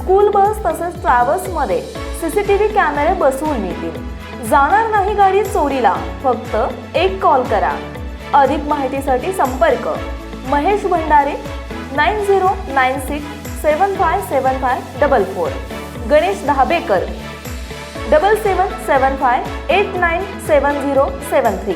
School bus तसेच ट्रॅव्हल्समध्ये CCTV कॅमेरे बसवून मिळतील जाणार नाही गाडी चोरीला फक्त एक कॉल करा. अधिक माहितीसाठी संपर्क. Mahesh Bhandare nine zero nine six seven five seven five double four. Ganesh Dhabekar double seven seven five eight nine seven zero seven three.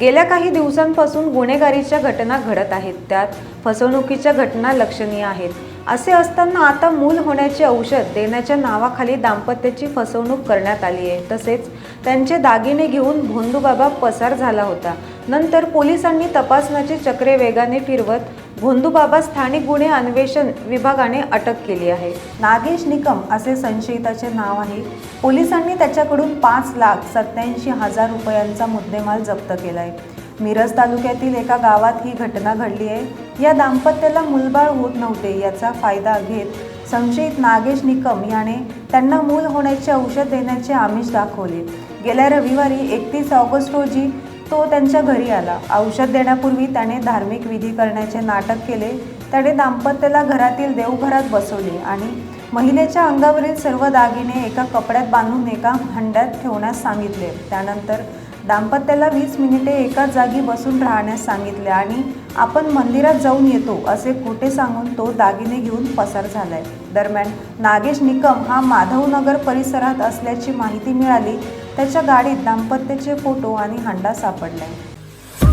गेल्या काही दिवसांपासून गुन्हेगारीच्या घटना घडत आहेत. त्यात फसवणुकीच्या घटना लक्षणीय आहेत. असे असताना आता मूल होण्याचे औषध देण्याच्या नावाखाली दाम्पत्याची फसवणूक करण्यात आली आहे. तसेच त्यांचे दागिने घेऊन भोंदूबाबा पसार झाला होता. नंतर पोलिसांनी तपासण्याचे चक्रे वेगाने फिरवत भोंदूबाबा स्थानिक गुन्हे अन्वेषण विभागाने अटक केली आहे. नागेश निकम असे संशयिताचे नाव आहे. पोलिसांनी त्याच्याकडून पाच लाख सत्याऐंशी हजार रुपयांचा मुद्देमाल जप्त केला आहे मिरज तालुक्यातील एका गावात ही घटना घडली आहे. या दाम्पत्याला मूलबाळ होत नव्हते याचा फायदा घेत संशयित नागेश निकम याने त्यांना मूल होण्याचे औषध देण्याचे आमिष दाखवले. गेल्या रविवारी एकतीस ऑगस्ट रोजी तो त्यांच्या घरी आला. औषध देण्यापूर्वी त्याने धार्मिक विधी करण्याचे नाटक केले. त्याने दाम्पत्याला घरातील देवघरात बसवले आणि महिलेच्या अंगावरील सर्व दागिने एका कपड्यात बांधून एका हंड्यात ठेवण्यास सांगितले. त्यानंतर दाम्पत्याला वीस मिनिटे एकाच जागी बसून राहण्यास सांगितले आणि आपण मंदिरात जाऊन येतो असे खोटे सांगून तो दागिने घेऊन पसार झालाय. दरम्यान नागेश निकम हा माधवनगर परिसरात असल्याची माहिती मिळाली. त्याच्या गाडीत दाम्पत्याचे फोटो आणि हंडा सापडलाय.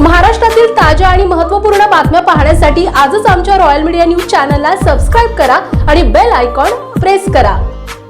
महाराष्ट्रातील ताज्या आणि महत्त्वपूर्ण बातम्या पाहण्यासाठी आजच आमच्या रॉयल मीडिया न्यूज चॅनलला सबस्क्राईब करा आणि बेल आयकॉन प्रेस करा.